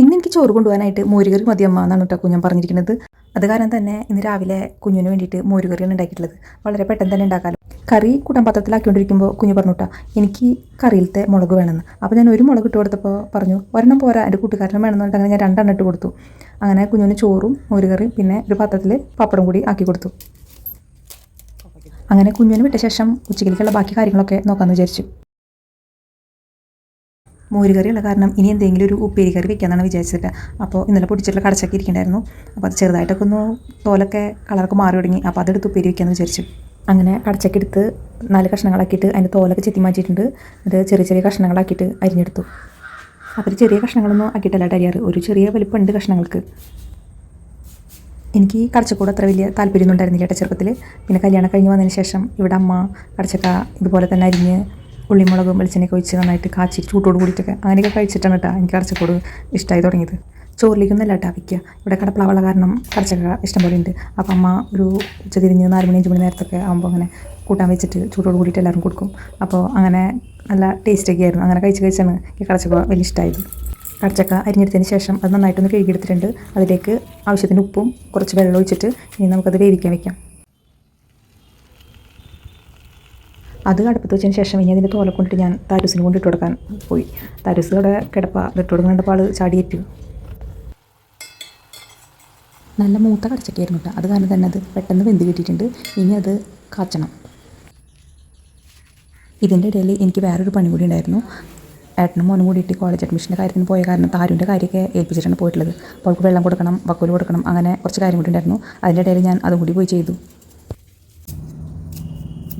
ഇന്ന് എനിക്ക് ചോറ് കൊണ്ടുപോകാനായിട്ട് മോരുകറി മതി അമ്മ എന്നാണ് കേട്ടോ കുഞ്ഞൻ പറഞ്ഞിരിക്കുന്നത്. അത് കാരണം തന്നെ ഇന്ന് രാവിലെ കുഞ്ഞിന് വേണ്ടിയിട്ട് മോരുകറിയാണ് ഉണ്ടാക്കിയിട്ടുള്ളത്. വളരെ പെട്ടെന്ന് തന്നെ ഉണ്ടാക്കാമല്ലോ കറി കൂട്ടാൻ പാത്രത്തിലാക്കിക്കൊണ്ടിരിക്കുമ്പോൾ കുഞ്ഞ് പറഞ്ഞു കേട്ടോ എനിക്ക് കറിയിലത്തെ മുളക് വേണമെന്ന്. അപ്പോൾ ഞാൻ ഒരു മുളക് ഇട്ട് കൊടുത്തപ്പോൾ പറഞ്ഞു ഒരെണ്ണം പോരാ എന്റെ കൂട്ടുകാരനും വേണമെന്നുണ്ട് അങ്ങനെ ഞാൻ രണ്ടെണ്ണം ഇട്ട് കൊടുത്തു. അങ്ങനെ കുഞ്ഞിന് ചോറും മോരുകറിയും പിന്നെ ഒരു പാത്രത്തിൽ പപ്പടം കൂടി ആക്കി കൊടുത്തു. അങ്ങനെ കുഞ്ഞിന് വിട്ട ശേഷം ഉച്ചയ്ക്കുള്ള ബാക്കി കാര്യങ്ങളൊക്കെ നോക്കാമെന്ന് വിചാരിച്ചു. മോരുകറിയുള്ള കാരണം ഇനി എന്തെങ്കിലും ഒരു ഉപ്പേരി കറി വെക്കാമെന്നാണ് വിചാരിച്ചിട്ട് അപ്പോൾ ഇന്നലെ പൊടിച്ചിട്ടുള്ള കടച്ചൊക്കെ ഇരിക്കണ്ടായിരുന്നു. അപ്പോൾ അത് ചെറുതായിട്ടൊക്കെ ഒന്ന് തോലൊക്കെ കളറൊക്കെ മാറി തുടങ്ങി. അപ്പോൾ അതെടുത്ത് ഉപ്പേരി വെക്കാമെന്ന് വിചാരിച്ചു. അങ്ങനെ കടച്ചൊക്കെ എടുത്ത് നാല് കഷ്ണങ്ങളാക്കിയിട്ട് അതിന്റെ തോലൊക്കെ ചെത്തി മാറ്റിയിട്ടുണ്ട്. അത് ചെറിയ ചെറിയ കഷ്ണങ്ങളാക്കിയിട്ട് അരിഞ്ഞെടുത്തു. അപ്പോൾ ചെറിയ കഷ്ണങ്ങളൊന്നും ആക്കിയിട്ടല്ല അരിയാറ്. ഒരു ചെറിയ വലിപ്പമുണ്ട് കഷ്ണങ്ങൾക്ക്. എനിക്ക് കടച്ചക്കൂട് അത്ര വലിയ താല്പര്യമൊന്നും ഉണ്ടായിരുന്നില്ല ചെറുപ്പത്തിൽ പിന്നെ കല്യാണം കഴിഞ്ഞ് വന്നതിന് ശേഷം ഇവിടെ അമ്മ കടച്ചക്ക ഇതുപോലെ തന്നെ അരിഞ്ഞ് ഉള്ളിമുളകും വെളിച്ചെണ്ണയൊക്കെ ഒഴിച്ച് നന്നായിട്ട് കാച്ചി ചൂട്ടോട് കൂടിയിട്ടൊക്കെ അങ്ങനെയൊക്കെ കഴിച്ചിട്ടാണ് കേട്ടോ എനിക്ക് അടച്ചക്കോട് ഇഷ്ടമായി തുടങ്ങിയത്. ചോറിലേക്കൊന്നല്ല കേട്ടോ വയ്ക്കുക. ഇവിടെ കടപ്ലാവുള്ള കാരണം കടച്ചക്ക ഇഷ്ടംപോലെ ഉണ്ട്. അപ്പം അമ്മ ഒരു ഉച്ച തിരിഞ്ഞ് നാല് മണി അഞ്ച് മണി നേരത്തൊക്കെ ആകുമ്പോൾ അങ്ങനെ കൂട്ടാൻ വെച്ചിട്ട് ചൂട്ടോട് കൂടിയിട്ട് എല്ലാവരും കൊടുക്കും. അപ്പോൾ അങ്ങനെ നല്ല ടേസ്റ്റൊക്കെ ആയിരുന്നു. അങ്ങനെ കഴിച്ച് കഴിച്ചാണ് ഈ കടച്ചക്ക വലിയ ഇഷ്ടമായത് കടച്ചക്ക അരിഞ്ഞെടുത്തതിന് ശേഷം അത് നന്നായിട്ടൊന്ന് കഴുകിയെടുത്തിട്ടുണ്ട്. അതിലേക്ക് ആവശ്യത്തിന് ഉപ്പും കുറച്ച് വെള്ളം ഒഴിച്ചിട്ട് ഇനി നമുക്കത് വേവിക്കാൻ വെക്കാം അത് അടുപ്പത്ത് വെച്ചതിന് ശേഷം ഇനി അതിന്റെ തോല കൊണ്ടിട്ട് ഞാൻ താരൂസിന് കൊണ്ട് ഇട്ട് കൊടുക്കാൻ പോയി. താരൂസ് അവിടെ കിടപ്പ. ഇട്ട് കൊടുക്കേണ്ടപ്പോൾ ആൾ ചാടിയേറ്റു നല്ല മൂത്ത കടച്ചക്കയായിരുന്നു കേട്ടോ. അത് കാരണം തന്നെ അത് പെട്ടെന്ന് വെന്ത് കിട്ടിയിട്ടുണ്ട്. ഇനി അത് കാച്ചണം. ഇതിന്റെ ഇടയിൽ എനിക്ക് വേറൊരു പണി കൂടി ഉണ്ടായിരുന്നു. ഏട്ടനും മോനും കൂടിയിട്ട് കോളേജ് അഡ്മിഷന്റെ കാര്യത്തിന് പോയ കാരണം താരൂന്റെ കാര്യമൊക്കെ ഏൽപ്പിച്ചിട്ടാണ് പോയിട്ടുള്ളത്. അപ്പോൾ അവൾക്ക് വെള്ളം കൊടുക്കണം വക്കൂൽ കൊടുക്കണം അങ്ങനെ കുറച്ച് കാര്യം കൂടി ഉണ്ടായിരുന്നു. അതിന്റെ ഇടയിൽ ഞാൻ അതും കൂടി പോയി ചെയ്തു.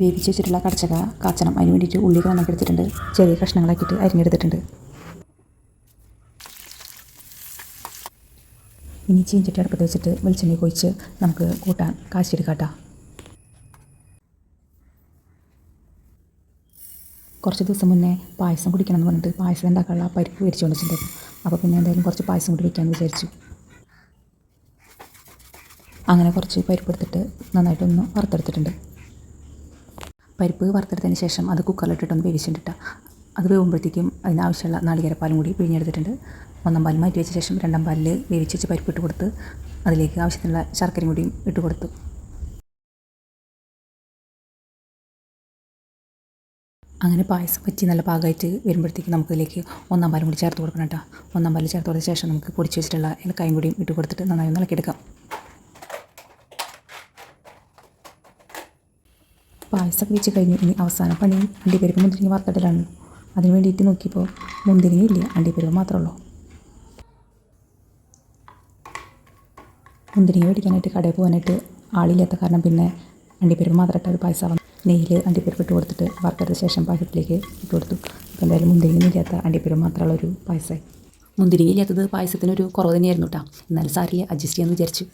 വേവിച്ച് വെച്ചിട്ടുള്ള കടച്ചക്ക കാച്ചണം. അതിന് വേണ്ടിയിട്ട് ഉള്ളിയൊക്കെ നന്നാക്കി എടുത്തിട്ടുണ്ട്. ചെറിയ കഷ്ണങ്ങളാക്കിയിട്ട് അരിഞ്ഞെടുത്തിട്ടുണ്ട്. ഇനി ചീഞ്ചട്ടി അടുപ്പത്ത് വെച്ചിട്ട് വെളിച്ചെണ്ണ കൊഴിച്ച് നമുക്ക് കൂട്ടാൻ കാച്ചെടുക്കാട്ടോ കുറച്ച് ദിവസം മുന്നേ പായസം കുടിക്കണം എന്ന് പറഞ്ഞിട്ട് പായസം ഉണ്ടാക്കാനുള്ള പരിപ്പ് മേടിച്ചുകൊണ്ട് വെച്ചിട്ടുണ്ടായിരുന്നു അപ്പോൾ പിന്നെ എന്തായാലും കുറച്ച് പായസം കൂടി വയ്ക്കാമെന്ന് വിചാരിച്ചു. അങ്ങനെ കുറച്ച് പരിപ്പ് എടുത്തിട്ട് നന്നായിട്ടൊന്ന് വറുത്തെടുത്തിട്ടുണ്ട്. പരിപ്പ് വറുത്തെടുത്തതിന് ശേഷം അത് കുക്കറിലിട്ടിട്ടൊന്ന് വേവിച്ചിട്ടിട്ട് അത് വേവുമ്പോഴത്തേക്കും അതിനാവശ്യമുള്ള നാളികേരപ്പാലും കൂടി പിഴിഞ്ഞെടുത്തിട്ടുണ്ട്. ഒന്നാം പാൽ മാറ്റി വെച്ച ശേഷം രണ്ടാം പാലിൽ വേവിച്ച് വെച്ച് പരിപ്പ് ഇട്ട് കൊടുത്ത് അതിലേക്ക് ആവശ്യത്തിനുള്ള ശർക്കരയും കൂടിയും ഇട്ട് കൊടുത്തു. അങ്ങനെ പായസം പറ്റി നല്ല പാകമായിട്ട് വരുമ്പോഴത്തേക്ക് നമുക്കതിലേക്ക് ഒന്നാം പാലും കൂടി ചേർത്ത് കൊടുക്കണം കേട്ടോ. ഒന്നാം പാൽ ചേർത്ത് കൊടുത്ത ശേഷം നമുക്ക് പൊടിച്ച് വെച്ചിട്ടുള്ള ഏലക്കായും കൂടിയും ഇട്ട് കൊടുത്തിട്ട് നന്നായി ഒന്ന് ഇളക്കിയെടുക്കാം. പായസമൊക്കെ വെച്ച് കഴിഞ്ഞു ഇനി അവസാന പണി അണ്ടിപ്പരിപ്പ് മുന്തിരിങ്ങ വറുത്തിടലാണ് അതിന് വേണ്ടിയിട്ട് നോക്കിയപ്പോൾ മുന്തിരിങ്ങ ഇല്ല അണ്ടിപ്പരിപ്പ് മാത്രമേ ഉള്ളൂ. മുന്തിരിങ്ങ മേടിക്കാനായിട്ട് കടയിൽ പോകാനായിട്ട് ആളില്ലാത്ത കാരണം പിന്നെ അണ്ടിപ്പരിപ്പ് മാത്രമായിട്ട് ഒരു പായസം നെയ്യിൽ അണ്ടിപ്പരിപ്പ് ഇട്ട് കൊടുത്തിട്ട് വറുത്തതിന് ശേഷം പായസത്തിലേക്ക് ഇട്ട് കൊടുത്തു. അപ്പോൾ എന്തായാലും മുന്തിരിങ്ങ ഇല്ലാത്ത അണ്ടിപ്പരിപ്പ് മാത്രമുള്ള ഒരു പായസമായി മുന്തിരിങ്ങ ഇല്ലാത്തത് പായസത്തിനൊരു കുറവ് തന്നെയായിരുന്നു കേട്ടോ എന്നാലും സാരില്ല അഡ്ജസ്റ്റ് ചെയ്യാമെന്ന് വിചാരിച്ചു.